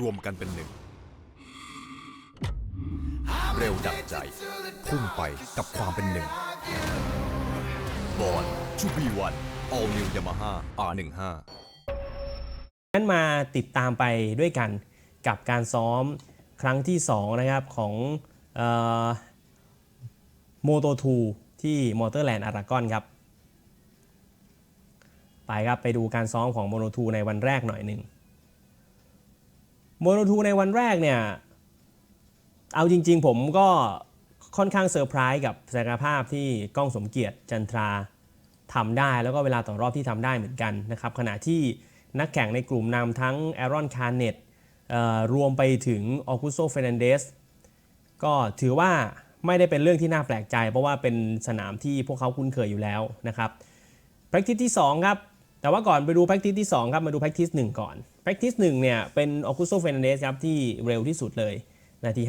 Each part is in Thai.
รวมกันเป็นหนึ่ง เร็วดับใจ พุ่งไปกับความเป็นหนึ่งบอลชูบีวัน All New Yamaha R15 นั้นมาติดตามไปด้วยกันกับการซ้อมครั้งที่ 2 นะครับของโมโต2ที่มอเตอร์แลนด์อารากอนครับ ไปครับ ไปดูการซ้อมของโมโนทูในวันแรกหน่อยหนึ่ง โมโนทูในวันแรกเนี่ย เอาจริง ๆ ผมก็ค่อนข้างเซอร์ไพรส์กับศักยภาพที่ก้องสมเกียรติจันทราทำได้แล้วก็เวลาต่อรอบที่ทำได้เหมือนกันนะครับ ขณะที่นักแข่งในกลุ่มนำทั้งแอรอนคาร์เนตรวมไปถึงออกุโซเฟรนเดสก็ถือว่าไม่ได้เป็นเรื่องที่น่าแปลกใจ เพราะว่าเป็นสนามที่พวกเขาคุ้นเคยอยู่แล้วนะครับ practice ที่ 2 ครับ แต่ว่าก่อนไปดู practice ที่ 2 ครับ มาดู practice 1 ก่อน practice 1 เนี่ย เป็น o c u s o Fernandez ครับ ที่เร็วที่สุดเลย นาที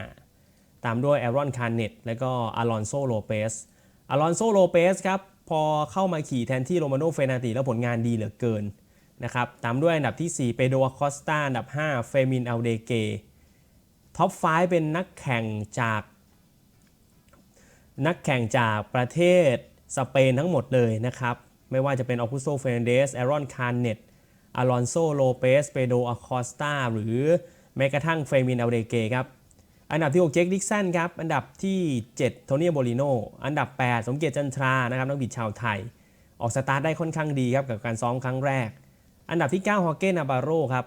52.925 ตามด้วย Aaron Canet แล้วก็ Alonso Lopez Alonso Lopez ครับ พอเข้ามาขี่แทนที่โรมาโนเฟนาติแล้วผลงานดีเหลือเกินนะครับ ตามด้วยอันดับที่ 4 เปโดอคอสตาอันดับ 5 เฟมินอัลเดเกท็อป 5 เป็นนักแข่งจาก นักแข่งจากประเทศสเปนทั้งหมดเลยนะครับ ไม่ว่าจะเป็นออกุโซเฟรนเดสแอรอนคาร์เนตอลอนโซโลเปสเปโดอคอสตาหรือแม้กระทั่งเฟรมินอัลเดเกครับ อันดับที่ 6 เจคดิกสันครับ อันดับที่ 7 โทนี่โบลิโน อันดับ 8 สมเกียรติจันทรา นะครับ นักบิดชาวไทย ออกสตาร์ทได้ค่อนข้างดีครับ กับการซ้อมครั้งแรก อันดับที่ 9 ฮอเก้นาบาโรครับ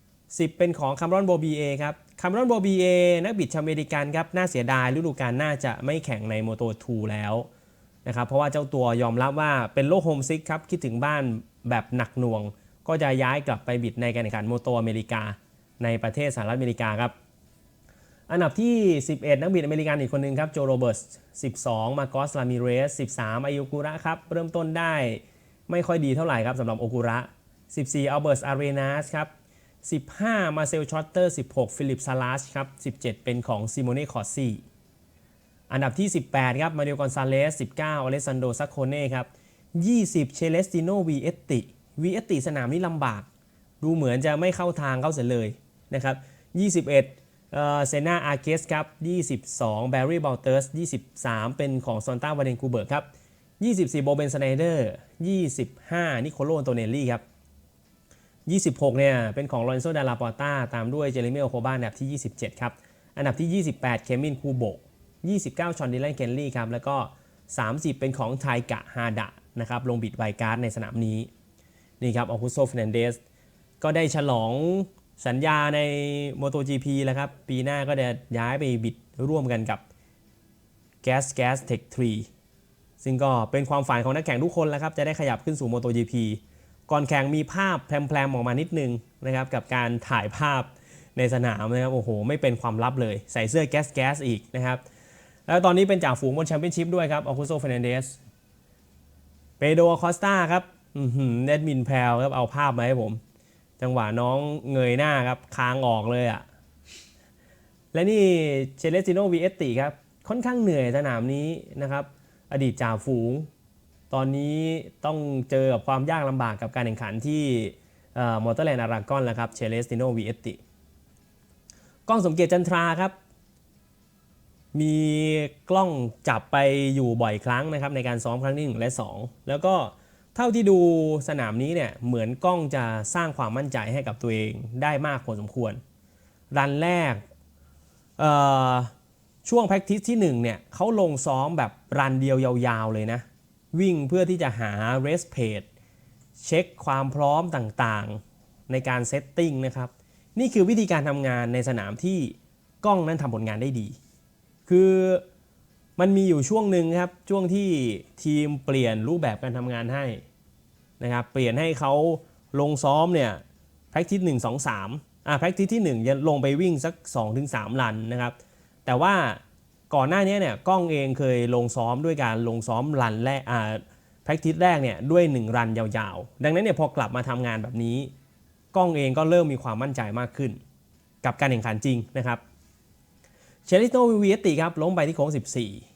10 เป็นของคามรอนโบบีเอครับคามรอนโบบีเอนักบิดชาวอเมริกันครับ น่าเสียดายฤดูกาลน่าจะไม่แข่งในโมโต2แล้ว นะครับเพราะว่าเจ้าตัวยอมรับว่าเป็นโรคโฮมซิกครับคิดถึงบ้านแบบหนักหน่วง ก็จะย้ายกลับไปบิดในการแข่งขันโมโตอเมริกา ในประเทศสหรัฐอเมริกาครับอันดับที่ 11 นักบิดอเมริกันอีกคนหนึ่งครับโจโรเบิร์ส12 มาโกสลามิเรส 13อายุกุระครับเริ่มต้นได้ไม่ค่อยดีเท่าไหร่ครับสำหรับโอกุระ 14อัลเบิร์ตอารีนาสครับ15 มาเซลชอตเตอร์ 16 ฟิลิปซาลาชครับ 17 เป็นของซิโมเน่คอร์ซี่ อันดับที่ 18 ครับ มาเดลกอนซาเลส 19อเลซันโดซักโคเน่ครับ 20 เชเลสติโนวีเอตติวีเอตติสนามนี้ลำบาก ดูเหมือนจะไม่เข้าทางเขาเสียเลยนะครับ 21เซนาอาร์เกสครับ 22แบร์รี่บอลเตอร์ส23 เป็นของซอนต้าวาเดนคูเบิร์กครับ 24โบเบนสไนเดอร์ 25 นิโคโลโตเนลลี่ครับ26 เนี่ย เป็นของลอนโซ ดาลาปอต้า ตามด้วยเจเรมีโอโคบ้าอันดับที่ 27 ครับ อันดับที่ 28 เคมินคูโบ 29 ชอนดิแลนเคนลี่ครับแล้วก็ 30 เป็นของไทกะฮาดะนะครับลงบิดไวการ์ดในสนามนี้นี่ครับออคุโซฟ e นนเดสก็ได้ฉลองสัญญาใน MotoGP แล้วครับ ปีหน้าก็จะย้ายไปบิดร่วมกันกับ Gas Gas Tech 3 ซึ่งก็เป็นความฝันของนักแข่งทุกคนแล้วครับ จะได้ขยับขึ้นสู่ MotoGP ก่อนแข่งมีภาพแพรมๆออกมานิดนึงนะครับ กับการถ่ายภาพในสนามนะครับ โอ้โห ไม่เป็นความลับเลย ใส่เสื้อแก๊สแก๊สอีกนะครับ แล้วตอนนี้เป็นจ่าฝูงบนแชมเปี้ยนชิพด้วยครับออคุโซเฟรนเดสเปโดคอสตาครับเนดมินแพลครับเอาภาพมาให้ผม จังหวะน้องเงยหน้าครับค้างออกเลยอะ่ะ และนี่เชเลติโนวีเอตติครับ ค่อนข้างเหนื่อยสนามนี้นะครับ อดีตจ่าฝูง ตอนนี้ต้องเจอกับความยากลำบากกับการแข่งขันที่มอเตอร์แลนด์อารากอนแล้วครับเชเลสติโนวีเอตติกล้องสมเกียรติจันทราครับ มีกล้องจับไปอยู่บ่อยครั้งนะครับในการซ้อมครั้งที่1และ 2 แล้วก็เท่าที่ดูสนามนี้เนี่ยเหมือนกล้องจะสร้างความมั่นใจให้กับตัวเองได้มากพอสมควร รันแรกช่วงแพ็กทิสที่ 1 เนี่ยเขาลงซ้อมแบบรันเดียวยาวๆเลยนะ วิ่งเพื่อที่จะหาเรสเพจเช็คความพร้อมต่างๆในการเซตติ้งนะครับ นี่คือวิธีการทำงานในสนามที่กล้องนั้นทำผลงานได้ดี คือมันมีอยู่ช่วงหนึ่งครับช่วงที่ทีมเปลี่ยนรูปแบบการทำงานให้นะครับเปลี่ยนให้เขาลงซ้อมเนี่ย practice 1 2 3อ่า practice ที่1จะลงไปวิ่งสัก 2-3รันนะครับ แต่ว่าก่อนหน้านี้เนี่ยกล้องเองเคยลงซ้อมด้วยการลงซ้อมรันแรกอ่า practice แรกเนี่ยด้วย 1 รันยาวๆ ดังนั้นเนี่ยพอกลับมาทำงานแบบนี้ กล้องเองก็เริ่มมีความมั่นใจมากขึ้น กับการแข่งขันจริงนะครับ เชลิโนวิเวติครับล้มไปที่โค้ง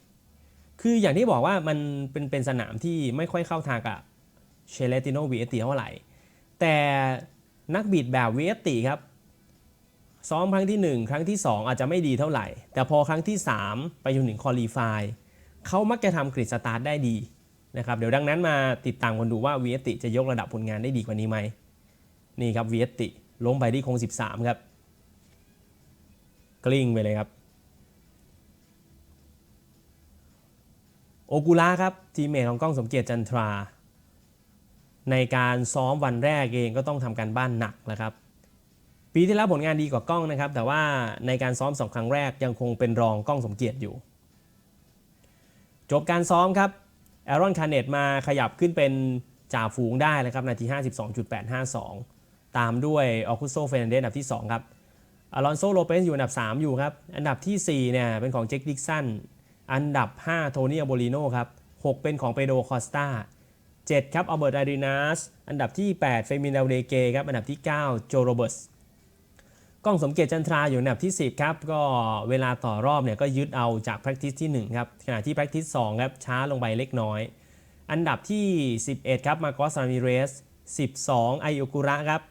14 คืออย่างที่บอกว่ามันเป็นเป็นสนามที่ไม่ค่อยเข้าทางกับเชเลติโนวิเอติเท่าไหร่ แต่นักบิดแบบเวยติครับ ซ้อมครั้งที่ 1 ครั้งที่ 2 อาจจะไม่ดีเท่าไหร่ แต่พอครั้งที่ 3 ไปจนถึงคอลีฟายเขามักจะทำกริดสตาร์ทได้ดีนะครับเดี๋ยวดังนั้นมาติดตามกันดูว่าเวยติจะยกระดับผลงานได้ดีกว่านี้ไหมนี่ครับเวยติลงไปที่โค้ง13 ครับ กลิ้งไปเลยครับ โอกุระครับทีมเมทของก้องสมเกียรติจันทรา ในการซ้อมวันแรกเองก็ต้องทำการบ้านหนักแล้วครับ ปีที่แล้วผลงานดีกว่ากล้องนะครับ แต่ว่าในการซ้อมสองครั้งแรกยังคงเป็นรองกล้องสมเกียรติอยู่ จบการซ้อมครับแอรอนคาเนตมาขยับขึ้นเป็นจ่าฝูงได้เลยครับนาที 52.852 ตามด้วยออคุโซเฟนเดสอันดับที่ 2 ครับอลอนโซโลเปสอยู่อันดับ 3 อยู่ครับ อันดับทีสี่4 เนี่ย เป็นของเจคดิกสัน อันดับ 5 โทนี่อโบลิโนครับ 6 เป็นของเปโดคอสตา7ครับอัลเบิร์ตอารีนาสอันดับที่ 8 เฟมินเดลเดเกครับ อันดับที่ 9 โจโรเบิร์สกล้องสมเกียรติจันทราอยู่อันดับที่ 10 ครับ ก็เวลาต่อรอบเนี่ยก็ยึดเอาจาก practice ที่ 1 ครับ ขณะที่ practice 2 ครับ ช้าลงไปเล็กน้อย อันดับที่ 11 ครับ มาโกสรามิเรส 12ไอโอกุระครับ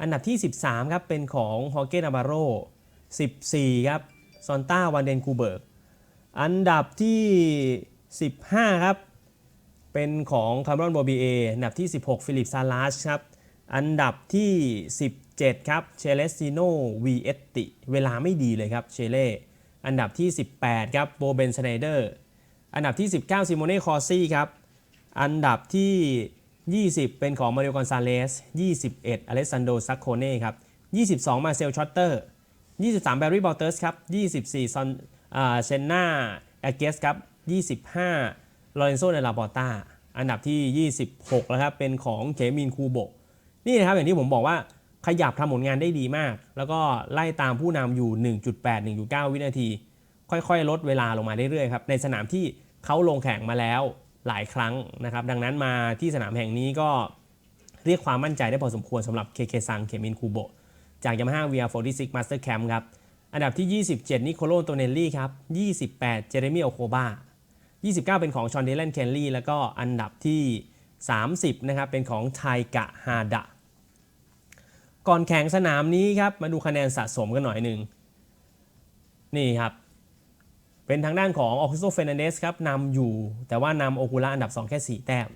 อันดับที่ 13 ครับ เป็นของฮอเกนาบาโร14 ครับ ซอนต้าวันเดนคูเบิร์ก อันดับที่ 15 ครับ เป็นของคาร์บอนโบบีเออันดับที่ 16 ฟิลิปซาลาชครับ อันดับที่ 17 ครับ เชเลสติโนวีเอตติ เวลาไม่ดีเลยครับเชเล่อันดับที่ 18 ครับโบเบนสไนเดอร์ อันดับที่ 19 ซิโมเน่คอซี่ครับ อันดับที่ 20 เป็นของมาริโอกอนซาเลส 21 อเลสซานโดซักโคเน่ครับ 22 มาเซลชอตเตอร์ 23 แบร์รี่บอลเตอร์สครับ 24ซอน เชนนาแอเกสครับ25 ลอเรนโซเนลาบอต้า อันดับที่ 26 แล้วครับ เป็นของเคมินคูโบ นี่นะครับ อย่างที่ผมบอกว่าขยับทำผลงานได้ดีมาก แล้วก็ไล่ตามผู้นำอยู่ 1.8 1.9 วินาที ค่อยๆ ลดเวลาลงมาเรื่อยๆ ครับ ในสนามที่เขาลงแข่งมาแล้วหลายครั้งนะครับ ดังนั้นมาที่สนามแห่งนี้ก็เรียกความมั่นใจได้พอสมควรสำหรับเคเคซังเคมินคูโบ จาก Yamaha VR46 Master Cam ครับ อันดับที่ 27 นิโคโลโตเนลลี่ครับ 28 เจเรมีโอโคบา29 เป็นของชอนเดเลนเคนลี่ แล้วก็อันดับที่ 30 นะครับ เป็นของไทกะฮาดะ ก่อนแข่งสนามนี้ครับ มาดูคะแนนสะสมกันหน่อยหนึ่ง นี่ครับ เป็นทางด้านของออคุโซเฟนันเดสครับนำอยู่ แต่ว่านำโอคูระอันดับ 2 แค่ 4 แต้ม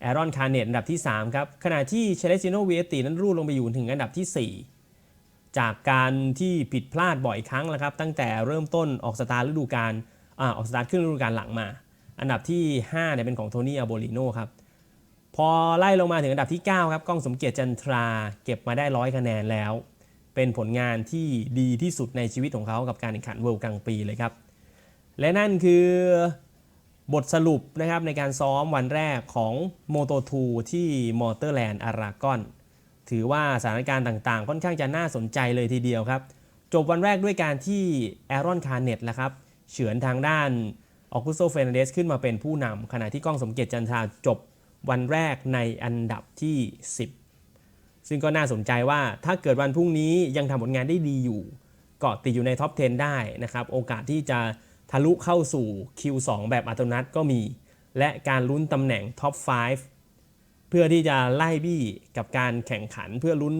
แอรอนคาร์เนตอันดับที่ 3 ครับ ขณะที่เชเลซิโนเวตินั้นรูดลงไปอยู่ถึงอันดับที่ 4 จากการที่ผิดพลาดบ่อยครั้งแล้วครับ ตั้งแต่เริ่มต้นออกสตาร์ฤดูกาลอ่าออกสตาร์ขึ้นฤดูกาลหลังมา อันดับที่5เนี่ยเป็นของโทนี่อาโบลิโนครับ พอไล่ลงมาถึงอันดับที่ 9 ครับก้องสมเกียรติจันทราเก็บมาได้ร้อยคะแนนแล้ว เป็นผลงานที่ดีที่สุดในชีวิตของเขากับการแข่งขันเวิลด์กลางปีเลยครับ และนั่นคือบทสรุปนะครับในการซ้อมวันแรกของ Moto 2 ที่มอเตอร์แลนด์อารากอน ถือว่าสถานการณ์ต่างๆ ค่อนข้างจะน่าสนใจเลยทีเดียวครับ จบวันแรกด้วยการที่แอรอนคาร์เน็ตแล้วครับเฉือนทางด้านออกุโซเฟนเดสขึ้นมาเป็นผู้นำขณะที่ก้องสมเกียรติจันทราจบวันแรกในอันดับที่ 10 ซึ่งก็น่าสนใจว่าถ้าเกิดวันพรุ่งนี้ยังทำผลงานได้ดีอยู่เกาะติดอยู่ในท็อป 10 ได้นะครับ โอกาสที่จะทะลุเข้าสู่ Q2 แบบอัตโนมัติก็มี และการลุ้นตำแหน่งท็อป 5 เพื่อที่จะไล่บี้กับการแข่งขันเพื่อลุ้น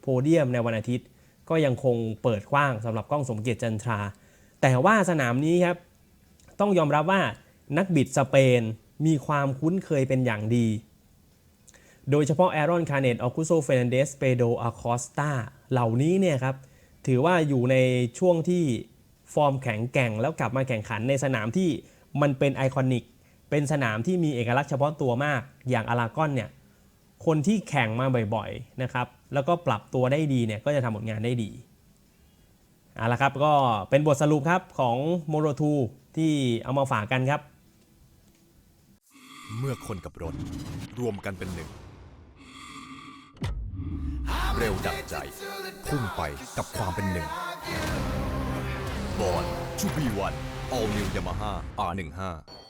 โพเดียมในวันอาทิตย์ ก็ยังคงเปิดกว้างสำหรับกล้องสมเกียรติจันทรา แต่ว่าสนามนี้ครับ ต้องยอมรับว่านักบิดสเปนมีความคุ้นเคยเป็นอย่างดี โดยเฉพาะแอรอนคาเนตออกุโซเฟนันเดสเปโดอาคอสตาเหล่านี้เนี่ยครับ ถือว่าอยู่ในช่วงที่ฟอร์มแข็งแกร่งแล้วกลับมาแข่งขันในสนามที่มันเป็นไอคอนิก เป็นสนามที่มีเอกลักษณ์เฉพาะตัวมาก อย่างอารากอนเนี่ย คนที่แข่งมาบ่อยๆนะครับ แล้วก็ปรับตัวได้ดีเนี่ยก็จะทำผลงานได้ดีเอาละครับก็เป็นบทสรุปครับของโมโรทูที่เอามาฝากกันครับ เมื่อคนกับรถ รวมกันเป็นหนึ่ง เร็วดับใจ พุ่งไปกับความเป็นหนึ่งบอลชูบีวัน All New Yamaha R15